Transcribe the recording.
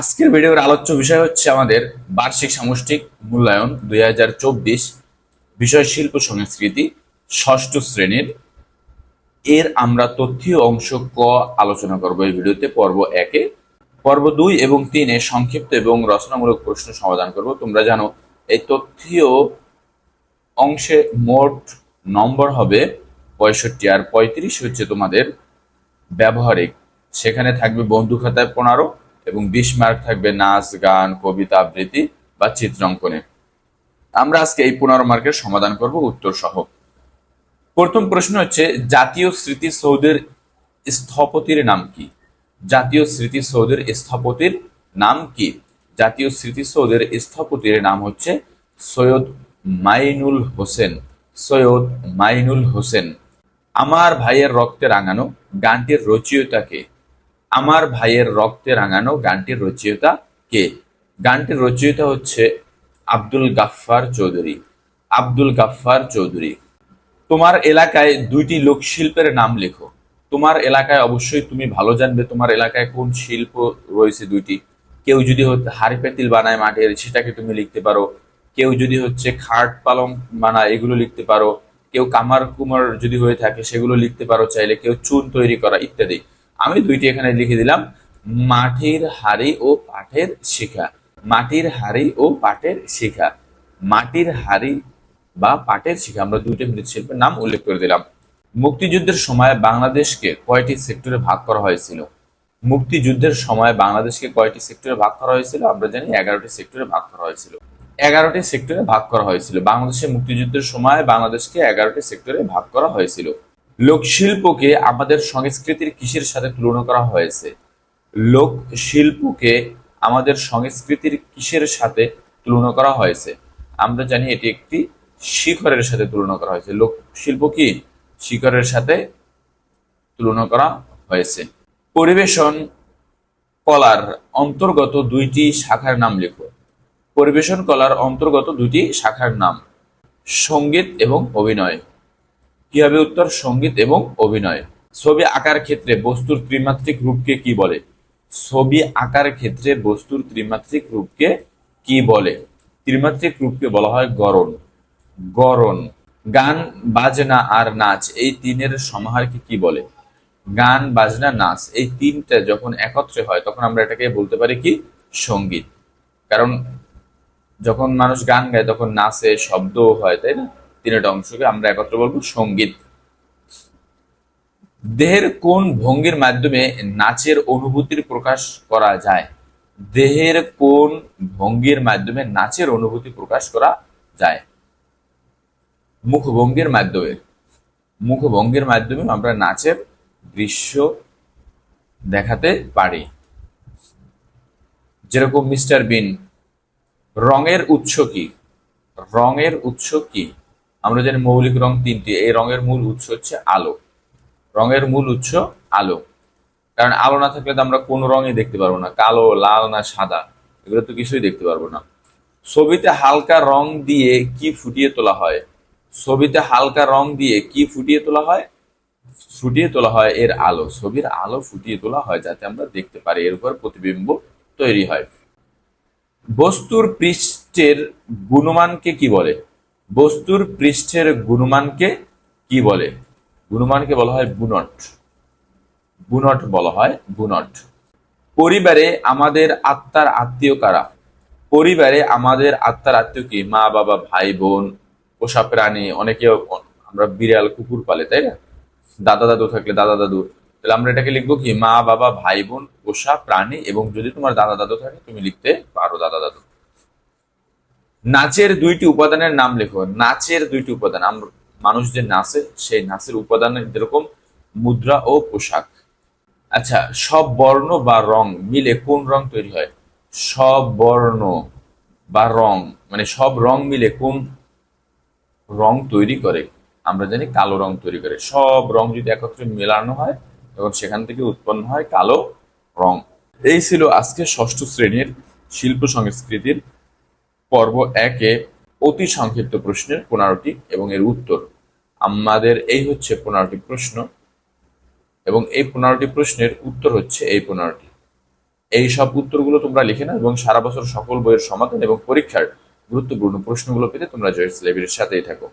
আজকের ভিডিওর আলোচ্য বিষয় হচ্ছে আমাদের বার্ষিক সামষ্টিক মূল্যায়ন দুই হাজার চব্বিশ বিষয় শিল্প সংস্কৃতি ষষ্ঠ শ্রেণির। এর আমরা তথ্যীয় অংশ ক আলোচনা করব এই ভিডিওতে, পর্ব একে। পর্ব দুই এবং তিনে সংক্ষিপ্ত এবং রচনামূলক প্রশ্ন সমাধান করব। তোমরা জানো, এই তথ্যীয় অংশে মোট নম্বর হবে পঁয়ষট্টি আর পঁয়ত্রিশ হচ্ছে তোমাদের ব্যবহারিক। সেখানে থাকবে বন্ধু খাতায় পনেরো এবং বিশ মার্ক থাকবে নাচ, গান, কবিতা, আবৃত্তি বা চিত্রাঙ্কনে। আমরা আজকে এই পনেরো মার্কের সমাধান করব উত্তর সহ। প্রথম প্রশ্ন হচ্ছে, জাতীয় স্মৃতিসৌধের স্থপতির নাম কি? জাতীয় স্মৃতিসৌধের স্থপতির নাম কি? জাতীয় স্মৃতিসৌধের স্থপতির নাম হচ্ছে সৈয়দ মাইনুল হোসেন। সৈয়দ মাইনুল হোসেন। আমার ভাইয়ের রক্তে রাঙানো গানটির রচয়িতাকে আমার ভাইয়ের রক্তে রাঙানো গানটির রচয়িতা কে? গানটির রচয়িতা হচ্ছে আব্দুল গাফফার চৌধুরী। আব্দুল গাফফার চৌধুরী। তোমার এলাকায় দুইটি লোকশিল্পের নাম লেখো। তোমার এলাকায় অবশ্যই তুমি ভালো জানবে তোমার এলাকায় কোন শিল্প রয়েছে দুইটি। কেউ যদি হাড়ি পেতিল বানায় মাটির সেটাকে তুমি লিখতে পারো। কেউ যদি হচ্ছে খাট পালং বানায়, এগুলো লিখতে পারো। কেউ কামার কুমার যদি হয়ে থাকে, সেগুলো লিখতে পারো চাইলে। কেউ চুন তৈরি করা ইত্যাদি। আমি দুইটি এখানে লিখে দিলাম, মাটির হাড়ি ও পাঠের শিখা। মাটির হাড়ি ও পাটের শিখা। মাটির হাড়ি বা পাটের শিখা, আমরা দুইটি মৃৎশিল্পের নাম উল্লেখ করে দিলাম। মুক্তিযুদ্ধের সময় বাংলাদেশকে কয়টি সেক্টরে ভাগ করা হয়েছিল? মুক্তিযুদ্ধের সময় বাংলাদেশকে কয়টি সেক্টরে ভাগ করা হয়েছিল? আমরা জানি এগারোটি সেক্টরে ভাগ করা হয়েছিল। এগারোটি সেক্টরে ভাগ করা হয়েছিল। বাংলাদেশের মুক্তিযুদ্ধের সময় বাংলাদেশকে এগারোটি সেক্টরে ভাগ করা হয়েছিল। লোকশিল্পকে আমাদের সংস্কৃতির কিসের সাথে তুলনা করা হয়েছে? লোক শিল্পকে আমাদের সংস্কৃতির কিসের সাথে তুলনা করা হয়েছে? আমরা জানি এটি একটি শিখরের সাথে তুলনা করা হয়েছে। লোক শিল্প কি? শিখরের সাথে তুলনা করা হয়েছে। পরিবেশন কলার অন্তর্গত দুইটি শাখার নাম লেখো। পরিবেশন কলার অন্তর্গত দুইটি শাখার নাম। সংগীত এবং অভিনয়। কি হবে উত্তর, সংগীত এবং অভিনয়? ছবি আঁকার ক্ষেত্রে বস্তুর ত্রিমাত্রিক রূপকে কি বলে? ছবি আঁকার ক্ষেত্রে বস্তুর ত্রিমাত্রিক রূপকে কি বলে? ত্রিমাত্রিক রূপকে বলা হয় গড়ন। গড়ন। গান, বাজনা আর নাচ এই তিনের সমাহারকে কি বলে? গান, বাজনা, নাচ এই তিনটা যখন একত্রে হয়, তখন আমরা এটাকে বলতে পারি কি? সংগীত। কারণ যখন মানুষ গান গায়, তখন নাচে শব্দও হয়, তাই না? তিনটা অংশকে আমরা একত্রে বলব সংগীত। দেহের কোন ভঙ্গির মাধ্যমে নাচের অনুভূতির প্রকাশ করা যায়? দেহের কোন ভঙ্গির মাধ্যমে নাচের অনুভূতি প্রকাশ করা যায়? মুখভঙ্গির মাধ্যমে। মুখভঙ্গির মাধ্যমে আমরা নাচের দৃশ্য দেখাতে পারি। যেরকম মিস্টার বিন, রঙের উৎস কি? রঙের উৎস কি? আমরা জানি মৌলিক রং তিনটি। এই রঙের মূল উৎস হচ্ছে আলো। রঙের মূল উৎস আলো। কারণ আলো না থাকলে তো আমরা কোন রঙই দেখতে পারব না। কালো, লাল না সাদা। এগুলো তো কিছুই দেখতে পারব না। ছবিতে হালকা রং দিয়ে কি ফুটিয়ে তোলা হয়? ছবিতে হালকা রং দিয়ে কি ফুটিয়ে তোলা হয়? ফুটিয়ে তোলা হয় এর আলো। ছবির আলো ফুটিয়ে তোলা হয় যাতে আমরা দেখতে পারি। এর উপর প্রতিবিম্ব তৈরি হয়। বস্তুর পৃষ্ঠের গুণমানকে কি বলে? বস্তুর পৃষ্ঠের গুণমানকে কি বলে? গুণমানকে বলা হয় বুনট। বুনট বলা হয় বুনট। পরিবারে আমাদের আত্মার আত্মীয় কারা? পরিবারে আমাদের আত্মার আত্মীয় কি? মা, বাবা, ভাই, বোন, পোষা প্রাণী, অনেকে আমরা বিড়াল, কুকুর পালে, তাই না? দাদা, দাদু থাকলে দাদা, দাদু। তাহলে আমরা এটাকে লিখব কি? মা, বাবা, ভাই, বোন, পোষা প্রাণী এবং যদি তোমার দাদা, দাদু থাকে, তুমি লিখতে পারো দাদা, দাদু। নাচের দুইটি উপাদানের নাম লেখো। নাচের দুইটি উপাদান। মানুষ যে নাচে, সেই নাচের উপাদানের যেরকম মুদ্রা ও পোশাক। আচ্ছা সব বর্ণ বা রং মিলে কোন রং তৈরি হয়? সব বর্ণ বা রং মানে সব রং মিলে কোন রং তৈরি করে? আমরা জানি কালো রং তৈরি করে। সব রং যদি একত্রে মেলানো হয়, তখন সেখান থেকে উৎপন্ন হয় কালো রং। এই ছিল আজকে ষষ্ঠ শ্রেণির শিল্প সংস্কৃতির পর্ব একে অতি সংক্ষিপ্ত প্রশ্নের পনেরোটি এবং এর উত্তর। আমাদের এই হচ্ছে পনেরোটি প্রশ্ন এবং এই পনেরোটি প্রশ্নের উত্তর হচ্ছে এই পনেরোটি। এই সব উত্তরগুলো তোমরা লিখে নাও এবং সারা বছর সকল বইয়ের সমাধান এবং পরীক্ষার গুরুত্বপূর্ণ প্রশ্নগুলো পেতে তোমরা জয়েস লাইব্রেরির সাথেই থাকো।